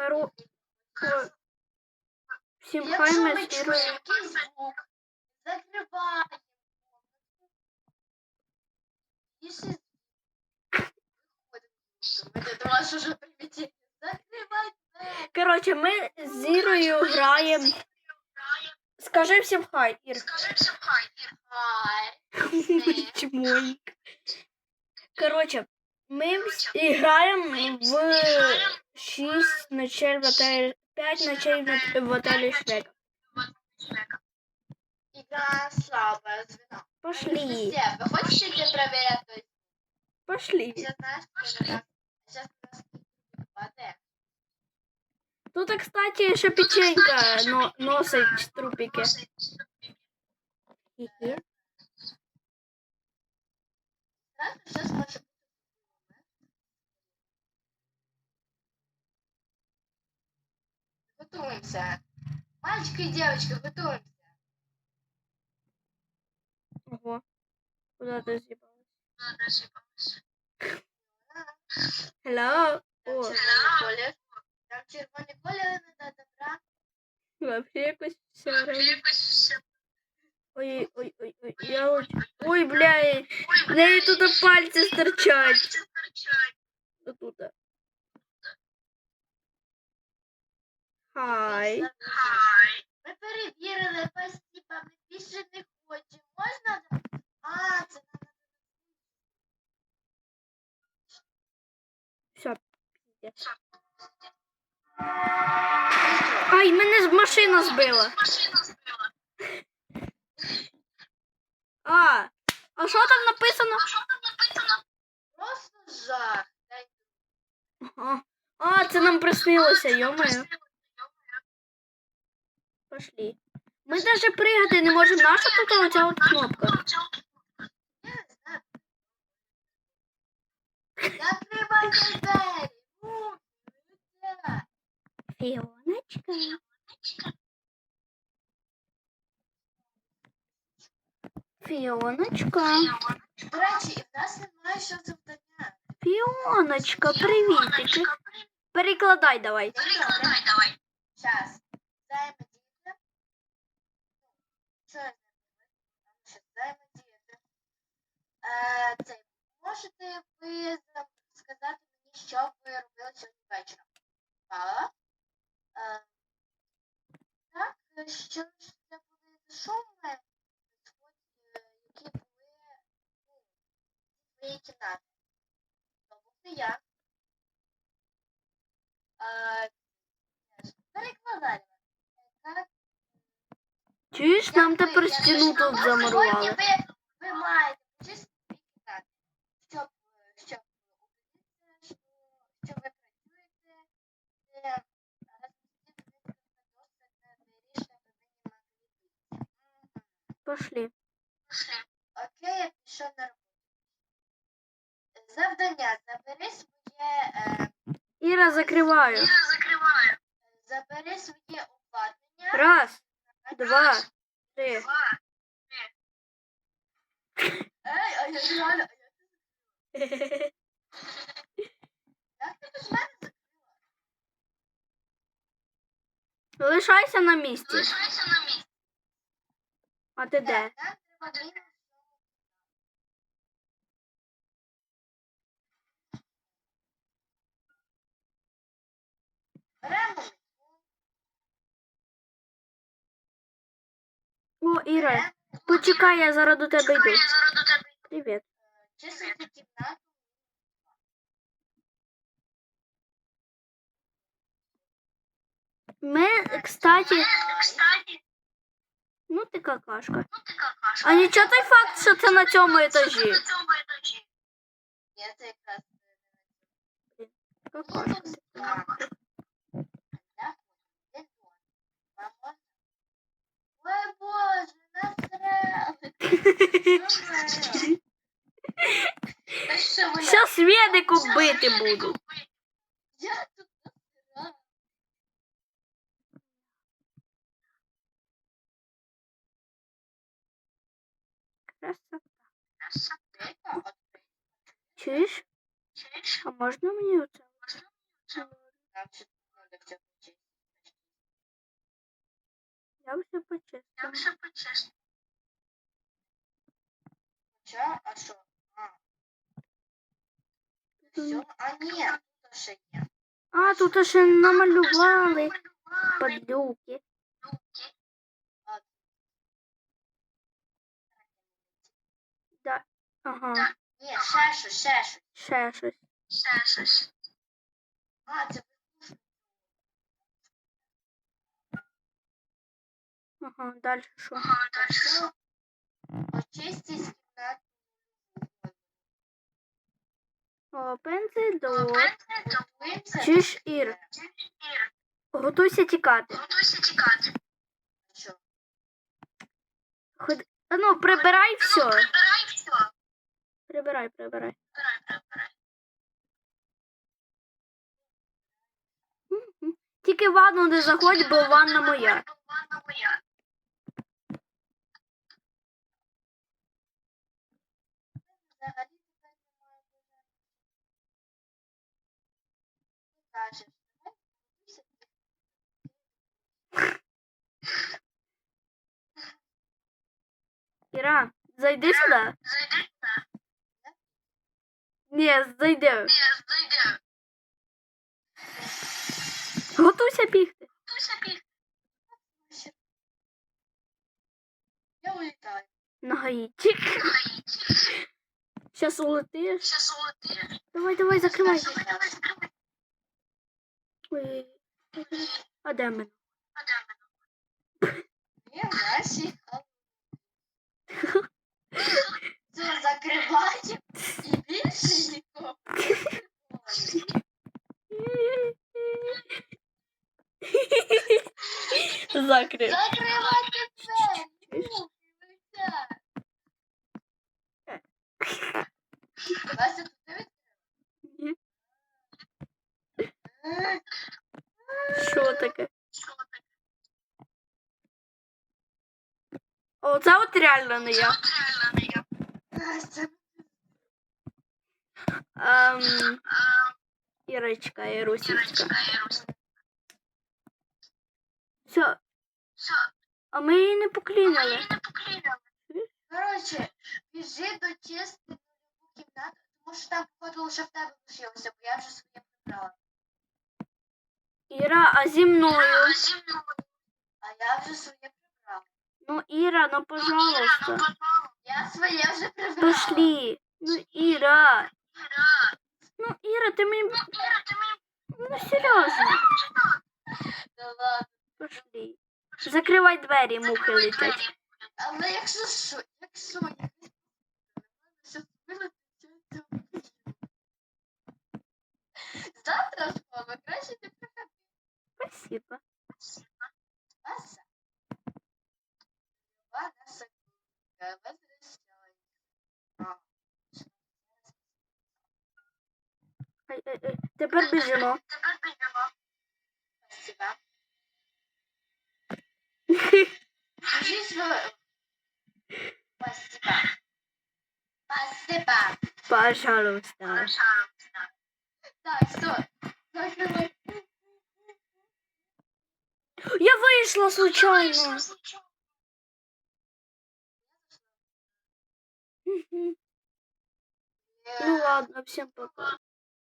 Коро... Всім хай ми якийсь закриваємо. Коротше, ми з Ірою граємо. Скажи всім хай, Ір. Скажи всім хай, Ір. Хай. Чмоник. Коротше, ми граємо в 6 ночей в отелі, 5 ночей в- в отелі Шрека. Игра слабая звено. Пошли, Все, вы хотите где проверять? То есть, пошли. сейчас знаешь, что у нас- сейчас у нас падает. Тут, кстати, ще печенька но, носить трупики. Хі-хі. Знаешь, сейчас может Готовимся. Мальчики и девочки, готовимся. Ого. Куда ти з'їбалась? Hello. Там О, червоний колір. Там червоний колір надо добра. вообще якось все равно. Ой, ой, ой, ой, я ой, ой, бля, в неї тут пальці стирчать. Отут. Хай. Ми перевірили, спасибо, ми більше не хочемо. Можна? А, це. Все. Ай, мене ж машина збила. А, а що там написано? А що там написано? Просто жах. А, а це нам приснилося, йомаю. Пошли. Ми даже пригати не можемо. Наша тут оця от кнопка. Закривайте двері. Фіоночка. Фіоночка. До речі, в нас немає що завдання. Фіоночка, привітики. Перекладай давай. Перекладай давай. Зараз. Взаємодіяти. Що я зробила? Там ще взаємодіяти. Е, це, можете ви сказати мені, що ви робили сьогодні вечором? Так. Е, так, е, що ж це були за шуми, які були ну, твоїй кімнаті? То був не я. Е, Перекладали. Так, Чуєш, нам тепер стіну тут замурували. Ви, ви маєте почистити кімнати, щоб, щоб убедитися, що, що ви працюєте, це розмістити несколько досок на двері, щоб ви не могли вийти. Мгм. Пошли. Окей, я пішов на роботу. Завдання. Забери своє, е, Іра, закриваю. Я закриваю. забери своє обладнання. Раз, два, три. Два. Ей, а я реально, а я як ти без мене закрила? Лишайся на місці. Лишайся на місці. А ти де? О, Іра, почекай, я зараз до тебе йду. Привіт. Ми, Кстати, ну ти какашка. ну ти какашка. А нічого той факт, що це на цьому етажі. На цьому етажі. Я це якраз Какашка. Так. Да? Де дон? Вам можна? Ой, Боже, насрали. Насрали. Та що ви? Щас Ведику бити буду. Красота. Века, от Чуєш? Чуєш? А можна мені оце? нам ще надо все почистить. Я вже Я почистила. все почистила. Хоча, а що? А. Все? А ні, тут ще є. А, тут ще намалювали падлюки. Ага, Ні, ще щось, ще щось. ще щось. Ще щось. А, це Ага, далі що? Ага, далі що? Очистіть кімнату. О, пензельок. Пензлі, Чиш, Ір? Готуйся тікати. готуйся тікати. Що? Ходи. А ну, прибирай Ну, все. прибирай все. Прибирай, прибирай. Тільки в ванну не заходь, бо ванна моя. Іра. Зайди сюди. Ні, зайди. Ні, зайди. Готуйся бігти. Готуйся бігти. Я улітаю. На гаїті. Щас улетиш. Ще солоти. Давай, давай, закривай. Давай, давай, закривай. Ой. А де мене? А де ми? Ні, наші. Все, закриваємо. І більше нікого. Закрив. Закривайте двері. Ну, дивіться. Вася, тут дивиться? Е, Що таке? Що таке? О, це от реально не Це от реально не я. Настя, Ем, А, Ірочка, Ірусічка. Ірочка, Ірусь. Все, Все, а ми її не ми покліняли. її не покліняли. Коротше, біжи до чисти нову кімнату, тому що там, походу, лише в тебе лишилося, бо я вже своє прибрала. Іра, а зі мною? А зі мною. А я вже своє прибрала. Ну, Іра, ну Іра, ну, пожалуйста. Своє вже прибрала. Пошли. Ну, Іра. Ну, Іра, ти мені. Ну, Іра, ти мені Ну, серйозно. Пошли. Закривай двері, мухи летять. Але якщо що, якщо якось щось вилетить, Завтра в школу краще не приходи. Спасибо. Аса. Люба наша книга возвращается. А, Ай, ай, ай. Тепер біжимо. Тепер біжимо. Спасибо. Держись в... Спасибо. Спасибо. Пожалуйста. Пожалуйста. Так, все. Закрывай. Я вийшла случайно. Мгм. Ну ладно, всем пока.